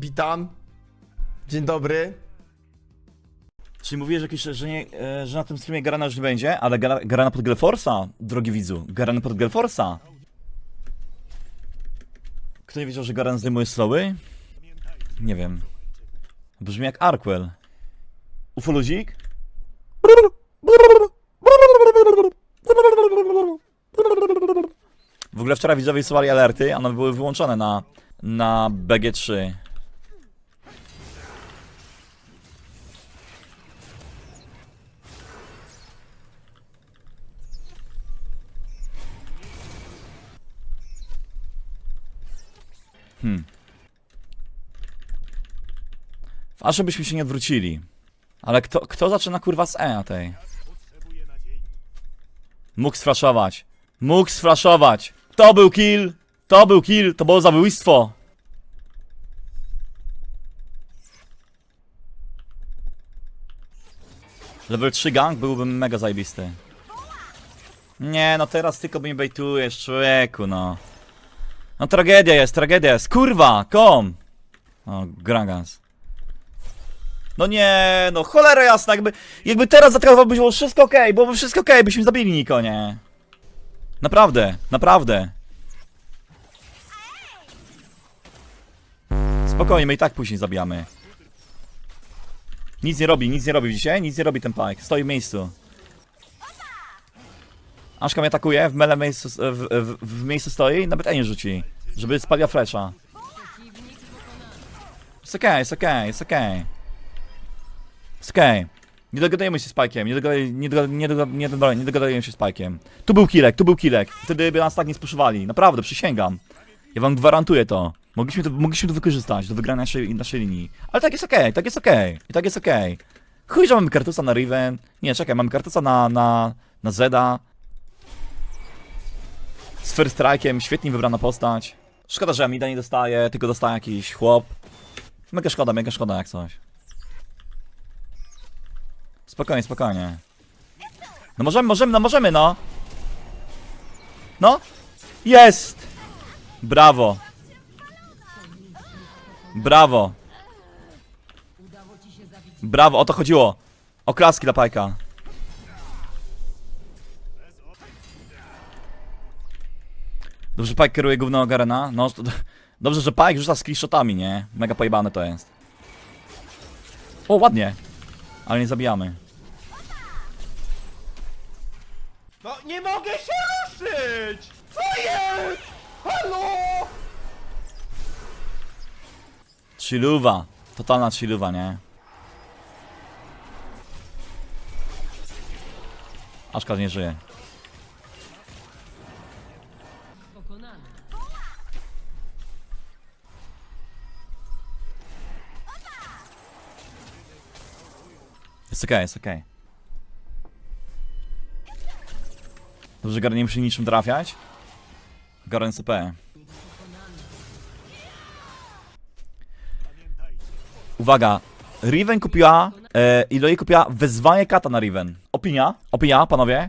Witam. Dzień dobry. Czyli jakieś, że, nie, e, że na tym streamie Garana już nie będzie, ale Garana pod Gleforsa, drogi widzu. Garana pod Gleforsa. Kto nie wiedział, że Garan zdejmuje slowy? Nie wiem. Brzmi jak Arkwell. Ufoluzik? W ogóle wczoraj widzowie wysyłali alerty, one były wyłączone na, na BG3. Hmm. Aż byśmy się nie odwrócili. Ale kto, kto zaczyna kurwa z E na tej? Mógł sfraszować. Mógł sfraszować. To był kill. To był kill. To było zabójstwo. Level 3 gang byłby mega zajebisty. Nie, no teraz tylko mnie bejtujesz, człowieku, no. No tragedia jest, tragedia jest. Kurwa, kom! O, Grangans. No nie, no cholera jasna, jakby, jakby teraz zaatakował, by było wszystko okej, byłoby wszystko okej, byśmy zabili Niko, nie? Naprawdę, naprawdę. Spokojnie, my i tak później zabijamy. Nic nie robi, nic nie robi, widzicie? Nic nie robi ten pike, stoi w miejscu. Aszka mnie atakuje, w mele miejscu, w, w, w miejscu stoi i nawet nie rzuci, żeby spaliła flesza. Jest okej, jest okej, jest okej. Jest okej. Nie dogadajemy się z Pajkiem, nie, dogadaj, nie, nie, nie, nie dogadajemy się z Pajkiem. Tu był kilek, tu był kilek. Wtedy by nas tak nie spuszowali. Naprawdę, przysięgam. Ja wam gwarantuję to. Mogliśmy to, mogliśmy to wykorzystać do wygrania naszej, naszej linii. Ale tak jest okej, tak jest okej. I tak jest okej. Chuj, że mamy kartusa na Riven. Nie, czekaj, mamy kartusa na, na, na Zeda. First świetnie wybrana postać. Szkoda, że Amida nie dostaje, tylko dostaje jakiś chłop. Mega szkoda, mega szkoda jak coś. Spokojnie, spokojnie. No możemy, możemy, no możemy, no. No. Jest! Brawo. Brawo. Brawo, o to chodziło. Oklaski dla Pajka. Dobrze, że Pike kieruje głównego Garena. No, to, dobrze, że Pike rzuca screenshotami, nie? Mega pojebane to jest. O, ładnie. Ale nie zabijamy. No nie mogę się ruszyć! Co jest? Halo? Chilluwa. Totalna chilluwa, nie? Aszka nie żyje. Jest okej, jest okej. Dobrze, Garen nie musi niczym trafiać. Garen CP. Uwaga, Riven kupiła, e, Iloi kupiła wezwanie kata na Riven. Opinia? Opinia, panowie?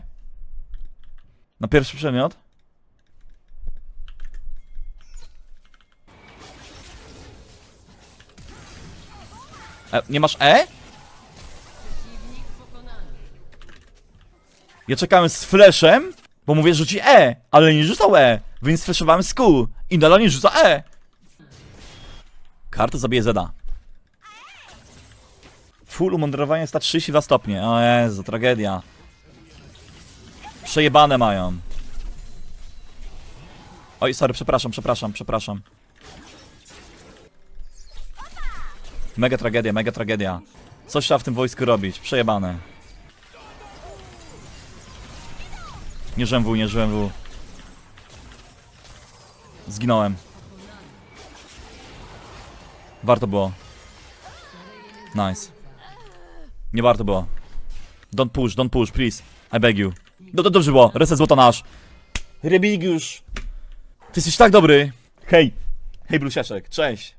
Na pierwszy przedmiot? E, nie masz E? Ja czekałem z flashem, bo mówię, rzuci E, ale nie rzucał E, więc flashowałem z Q i nadal nie rzuca E. Karta zabije Zeda. Full umądrowanie 132 stopnie. O Jezu, tragedia. Przejebane mają. Oj, sorry, przepraszam, przepraszam, przepraszam. Mega tragedia, mega tragedia. Coś trzeba w tym wojsku robić. Przejebane. Nie W, nie W. Zginąłem. Warto było. Nice. Nie warto było. Don't push, don't push, please. I beg you. No to dobrze było. Reset złota nasz. Rebigiusz. Ty jesteś tak dobry. Hej. Hej, Blusiaszek. Cześć.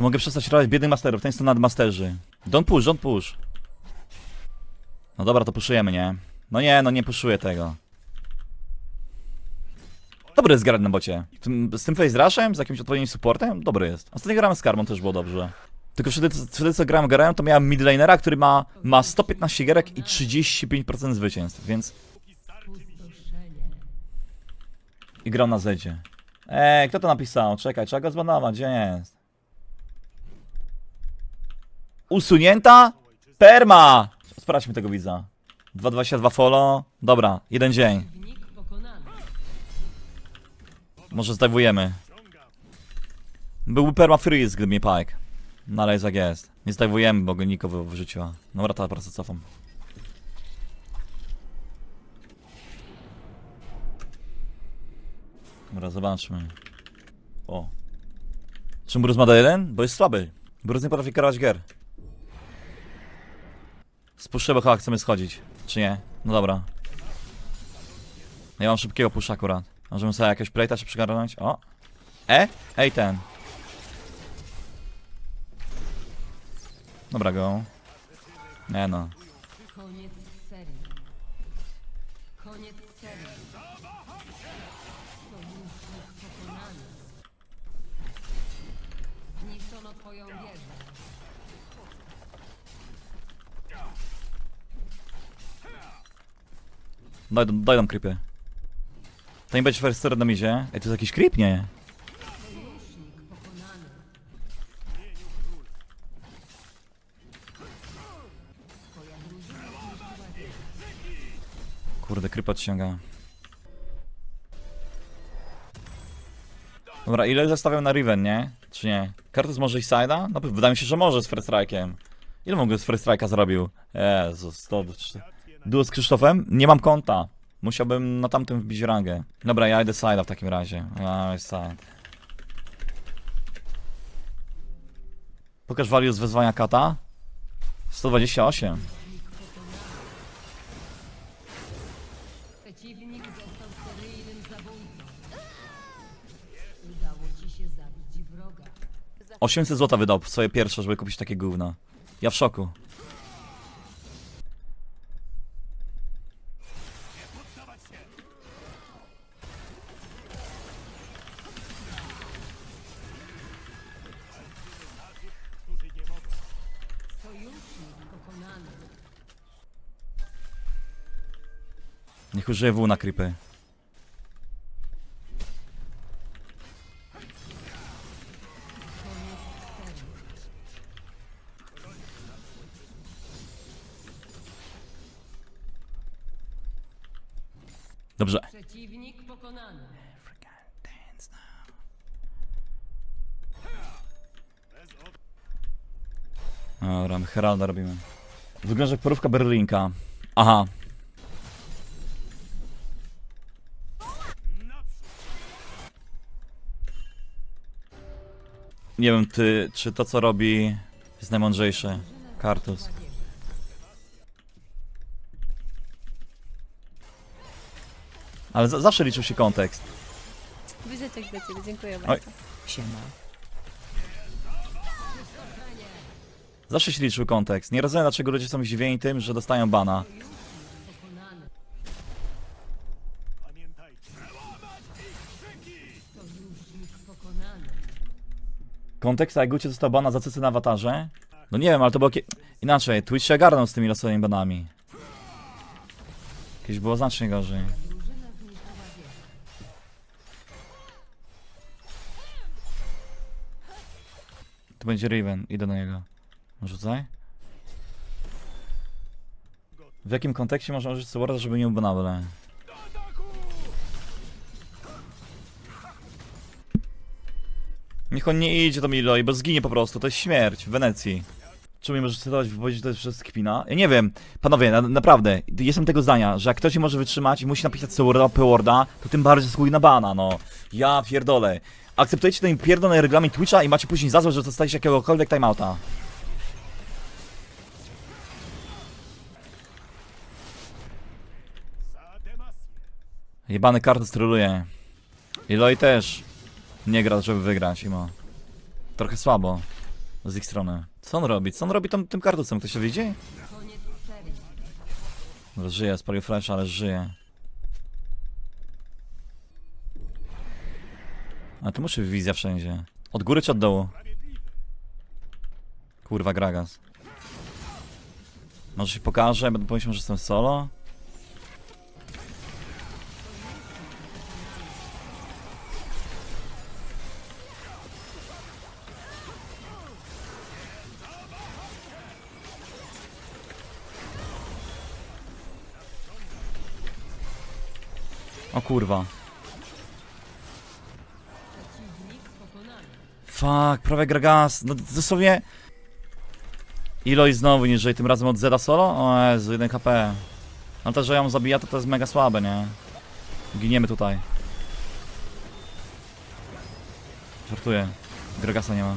Czy mogę przestać robić biednych masterów? Ten jest to nadmasterzy. Don't push, don't push. No dobra, to puszujemy, nie? No nie, no nie puszuję tego. Dobry jest grać na bocie. Z tym face rushem, z jakimś odpowiednim supportem, dobry jest. Ostatnio grałem z Karmą, też było dobrze. Tylko wtedy, wtedy co grałem, to miałem midlanera, który ma, ma 115 gierek i 35% zwycięstw, więc... I grał na Zedzie. Ej, kto to napisał? Czekaj, trzeba go zbanować, gdzie jest? Usunięta? Perma! Sprawdźmy tego widza. 222 follow. Dobra, jeden dzień. Może zdajwujemy. Byłby perma freeze, gdyby mnie pike. No ale jest jak jest. Nie zdajwujemy, bo go Niko wy- wyrzuciła. Dobra, po prostu cofam. Dobra, zobaczmy. O. Czym Bruce ma do 1? Bo jest słaby. Bruce nie potrafi kierować gier. Spuszczę, bo chyba chcemy schodzić. Czy nie? No dobra. Ja mam szybkiego pusza akurat. Możemy sobie jakieś playta czy przygarnąć? O! E? Ej ten. Dobra go. Nie no. Koniec Dojdą, dojdą creepy. To nie będzie first na mizie. Ej, to jest jakiś creep? Nie. Kurde, creep odciąga. Dobra, ile zostawiam na Riven, nie? Czy nie? Kartus może i side'a? No, wydaje mi się, że może z First Strike'iem. Ile ogóle z First Strike'a zrobił? Jezus, to... Duo z Krzysztofem? Nie mam konta. Musiałbym na tamtym wbić rangę. Dobra, ja idę side'a w takim razie. Ja side. Pokaż value z wezwania kata. 128. Przeciwnik został seryjnym zabójcą. Udało ci się zabić wroga. 800 zł wydał w swoje pierwsze, żeby kupić takie gówno. Ja w szoku. Użyje W na creepy. Dobrze. Przeciwnik pokonany. Dobra, Heralda robimy. Wygląda jak porówka Berlinka. Aha. Nie wiem, ty, czy to co robi jest najmądrzejsze. Kartus. Ale za zawsze liczył się kontekst. Wyrzeczek dla ciebie, dziękuję Oj. bardzo. Zawsze się liczył kontekst. Nie rozumiem, dlaczego ludzie są zdziwieni tym, że dostają bana. Kontekst, a Gucie został bana za cycy na awatarze? No nie wiem, ale to było kie... Inaczej, Twitch się ogarnął z tymi losowymi banami. Kiedyś było znacznie gorzej. To będzie Riven, idę na niego. Rzucaj. W jakim kontekście można użyć Sworda, żeby nie ubanable? Niech on nie idzie do Miloi, bo zginie po prostu, to jest śmierć w Wenecji. Czemu nie możesz cytować wypowiedzi, że to jest wszystko kpina? Ja nie wiem, panowie, na, naprawdę, jestem tego zdania, że jak ktoś nie może wytrzymać i musi napisać Sworda, P-Worda, to tym bardziej zasługuje na bana, no. Ja pierdolę. Akceptujecie ten pierdolony regulamin Twitcha i macie później za złe, że dostajecie jakiegokolwiek timeouta. Jebany karty stroluje. I Loi też nie gra, żeby wygrać, imo. Trochę słabo. Z ich strony. Co on robi? Co on robi tym kartusem? Ktoś się widzi? Żyje, spalił flash, ale żyje. A tu muszę wizja wszędzie. Od góry czy od dołu? Kurwa, Gragas. Może się pokażę, będę pomyślał, że jestem solo? Kurwa. Fuck, prawie Gragas. No dosłownie... Iloj znowu niżej, tym razem od Zeda solo? O Jezu, 1 HP. No to, że ją zabija, to to jest mega słabe, nie? Giniemy tutaj. Żartuję. Gragasa nie ma.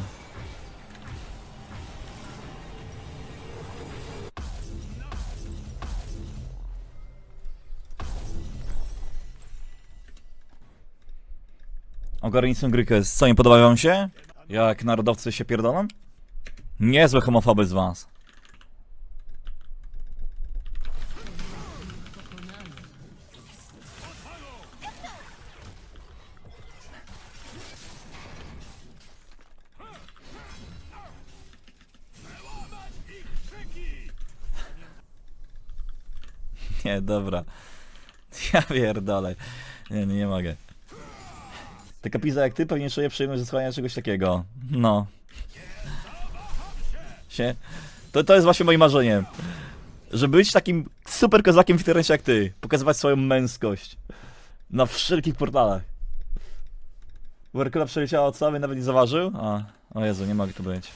Ogarnij grykę. Co, nie podoba wam się? Jak narodowcy się pierdolą? Niezłe homofoby z was. Nie, dobra. Ja pierdolę. Nie, nie mogę. Taka pizza jak ty pewnie czuje przyjemność ze czegoś takiego. No. Się. To, to jest właśnie moim marzeniem. Żeby być takim super kozakiem w internecie jak ty. Pokazywać swoją męskość. Na wszelkich portalach. Werkula przeleciała od cały, nawet nie zauważył? A, o Jezu, nie mogę tu być.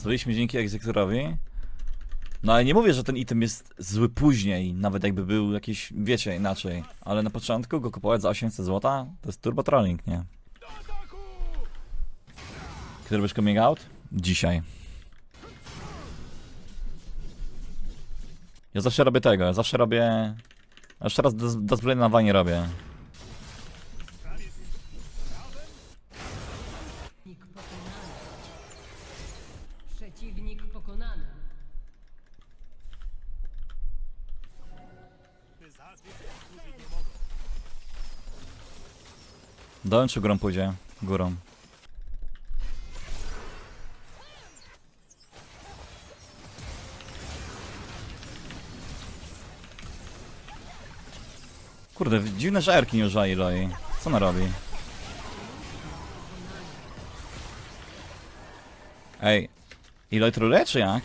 Zrobiliśmy dzięki egzekutorowi. No ale nie mówię, że ten item jest zły później, nawet jakby był jakiś, wiecie, inaczej. Ale na początku go kupować za 800 zł, to jest turbo trolling, nie? Kiedy robisz coming out? Dzisiaj. Ja zawsze robię tego, ja zawsze robię... Jeszcze raz Dustblade na wanie robię. Przeciwnik pokonany. Przeciwnik pokonany. Dołem czy górą pójdzie? Górą. Kurde, dziwne, że Erki nie używa Iloi. Co ona robi? Ej, Iloi troluje czy jak?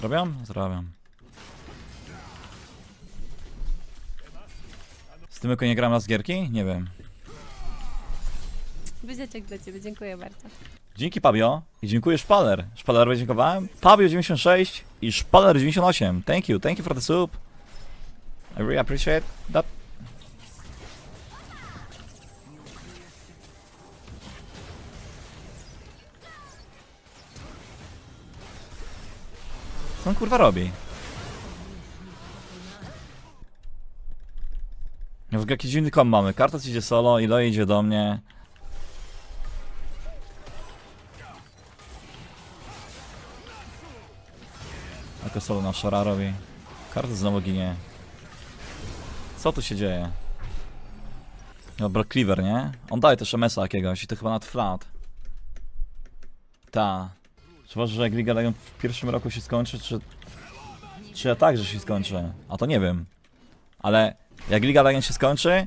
Zrobiam? Zrobiam. Z tym nie gram na z gierki? Nie wiem. Wyzieczek dla ciebie, dziękuję bardzo. Dzięki Pabio i dziękuję Szpaler. Szpalerowi dziękowałem. Pabio96 i Szpaler98. Thank you, thank you for the soup. I really appreciate that. Co on kurwa robi? W jakiś dziwny kom mamy. Kartas idzie solo, Ilo idzie do mnie. Jako solo na szara robi. Karta znowu ginie. Co tu się dzieje? Dobra, Cleaver, nie? On daje też MS-a jakiegoś i to chyba nad flat. Ta. Czy uważasz, że jak Liga Legion w pierwszym roku się skończy, czy... Czy ja także się skończę? A to nie wiem. Ale jak Liga Legion się skończy,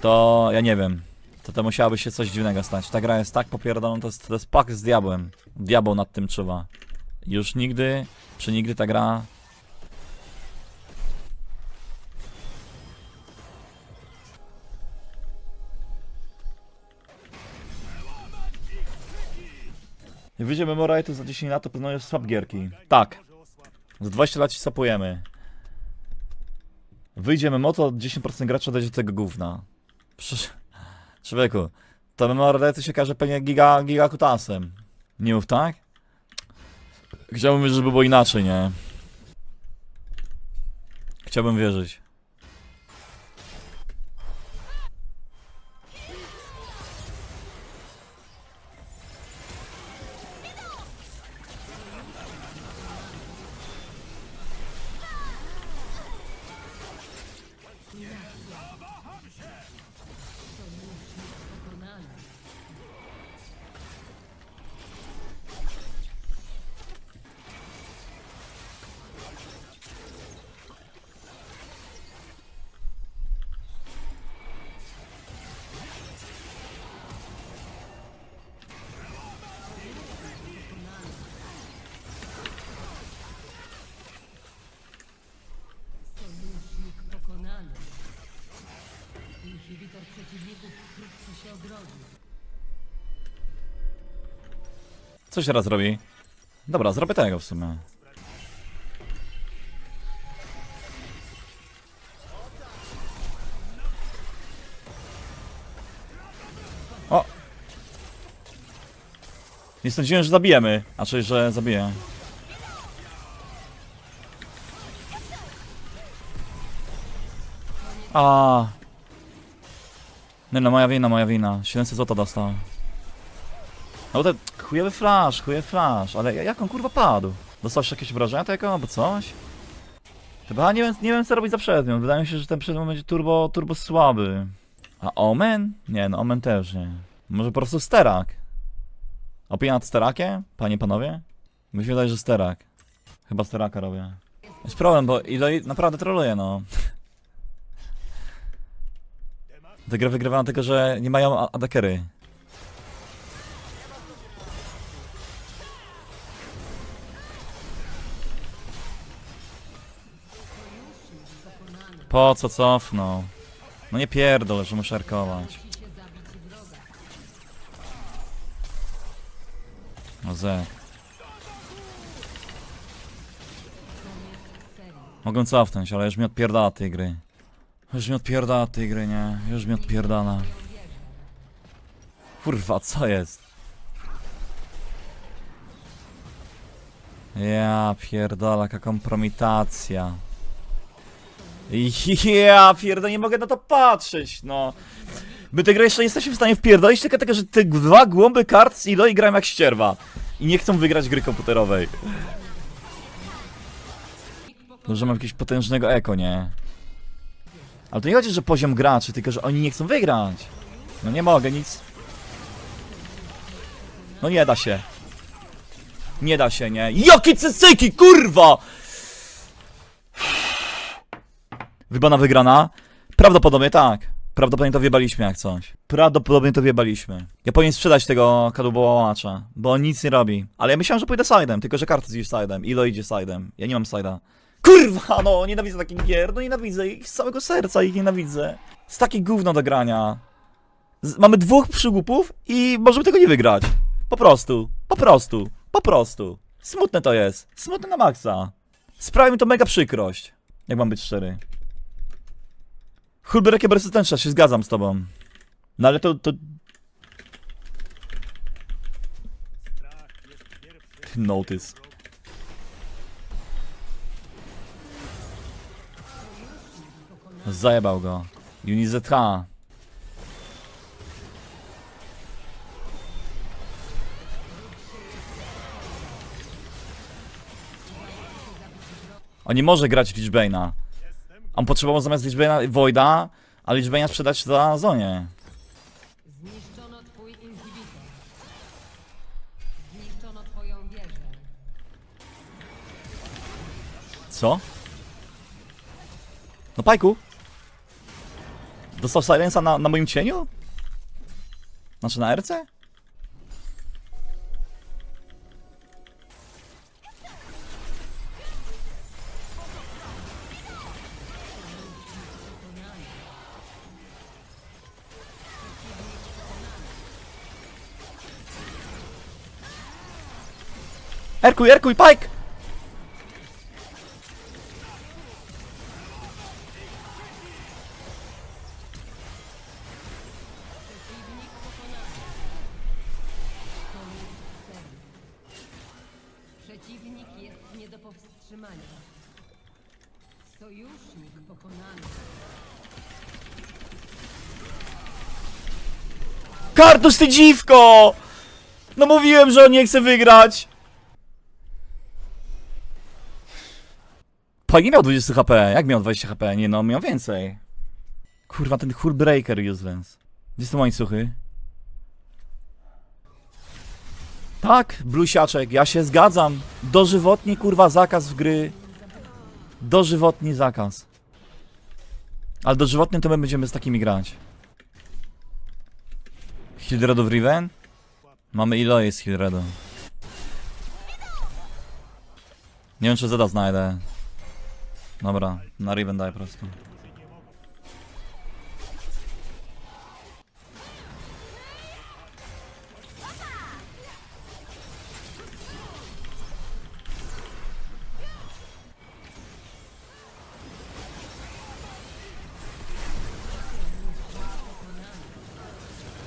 to ja nie wiem. To to musiałoby się coś dziwnego stać. Ta gra jest tak popierdolona, to jest, to jest pakt z diabłem. Diabeł nad tym czuwa. Już nigdy, przenigdy ta gra Jak wyjdzie Memoraj, to za 10 lat to jest swap gierki. Tak. Za 20 lat się sapujemy. Wyjdzie Memo, to 10% gracza dojdzie do tego gówna. Przecież... Człowieku, to Memoraj to się każe pewnie giga, giga kutasem. Nie mów tak? Chciałbym, żeby było inaczej, nie? Chciałbym wierzyć. Co się teraz robi? Dobra, zrobię tego w sumie. O! Nie sądziłem, że zabijemy. Czyli, że zabiję. A. Nie no, moja wina, moja wina. 700 zł dostał. No to chujowy flash, chujowy flash, ale jak on kurwa padł? Dostałeś jakieś obrażenia tego albo coś? Chyba nie wiem, nie wiem co robić za przedmiot. Wydaje mi się, że ten przedmiot będzie turbo, turbo słaby. A Omen? Nie, no Omen też nie. Może po prostu Sterak. Opinia nad Sterakiem? Panie, panowie? Mi się wydaje, że Sterak. Chyba Steraka robię. Jest problem, bo ile naprawdę troluje, no. Tę grę wygrywają tylko, że nie mają a- Po co cofnął? No nie pierdol, że muszę arkować. No zek. Mogę cofnąć, ale już mi odpierdala tej gry. Już mi odpierdala tej gry, nie? Już mi odpierdala. Kurwa, co jest? Ja pierdolę, jaka kompromitacja. Ja pierdolę, nie mogę na to patrzeć, no. My tę grę jeszcze nie jesteśmy w stanie wpierdolić, tylko tego, że te dwa głąby kart z Ilo i grają jak ścierwa. I nie chcą wygrać gry komputerowej. Może mam jakiegoś potężnego eko, nie? Ale to nie chodzi, że poziom graczy, tylko że oni nie chcą wygrać. No nie mogę, nic. No nie da się. Nie da się, nie? Jakie cycyki, kurwa! Wybana wygrana? Prawdopodobnie tak. Prawdopodobnie to wjebaliśmy jak coś. Prawdopodobnie to wjebaliśmy. Ja powinien sprzedać tego kadłubołacza, bo on nic nie robi. Ale ja myślałem, że pójdę sidem, tylko że kartus idzie sidem. Ilo idzie sidem. Ja nie mam sida. Kurwa, no, nienawidzę takich gier, no nienawidzę ich z całego serca, ich nienawidzę. Z takie gówno do grania. Z, mamy dwóch przygłupów i możemy tego nie wygrać. Po prostu, po prostu, po prostu. Smutne to jest, smutne na maksa. Sprawi mi to mega przykrość, jak mam być szczery. Hulberekie persystentna, się zgadzam z tobą. No ale to, to... Notice. Zajebał go. UniZH. On nie może grać Lichbane'a. On potrzebował zamiast Lichbane'a Voida, a Lichbane'a sprzedać za zonie. Zniszczono twój inhibitor. Zniszczono twoją wieżę. Co? No Pajku? Dostał silensa na, na moim cieniu? Znaczy na RC? Erkuj, Erkuj, Pike! Przeciwnik jest nie do powstrzymania. Sojusznik pokonany. Kartus, ty dziwko! No mówiłem, że on nie chce wygrać! Paj nie miał 20 HP. Jak miał 20 HP? Nie no, miał więcej. Kurwa, ten Hullbreaker useless. Gdzie są łańcuchy? Tak, blusiaczek, ja się zgadzam. Dożywotni kurwa zakaz w gry. Dożywotni zakaz. Ale dożywotnie to my będziemy z takimi grać. Hildredów Riven? Mamy ilo jest Hildredu. Nie wiem czy Zeda znajdę. Dobra, na Riven daj po prostu.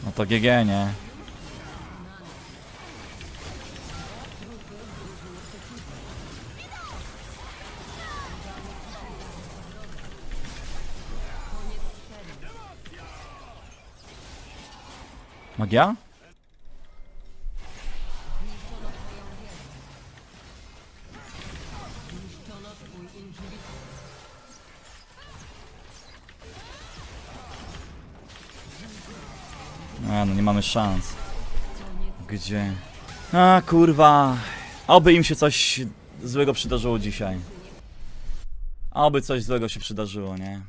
No to GG, nie? Magia? A, no nie mamy szans. Gdzie? A, kurwa. Oby im się coś złego przydarzyło dzisiaj. Oby coś złego się przydarzyło, nie?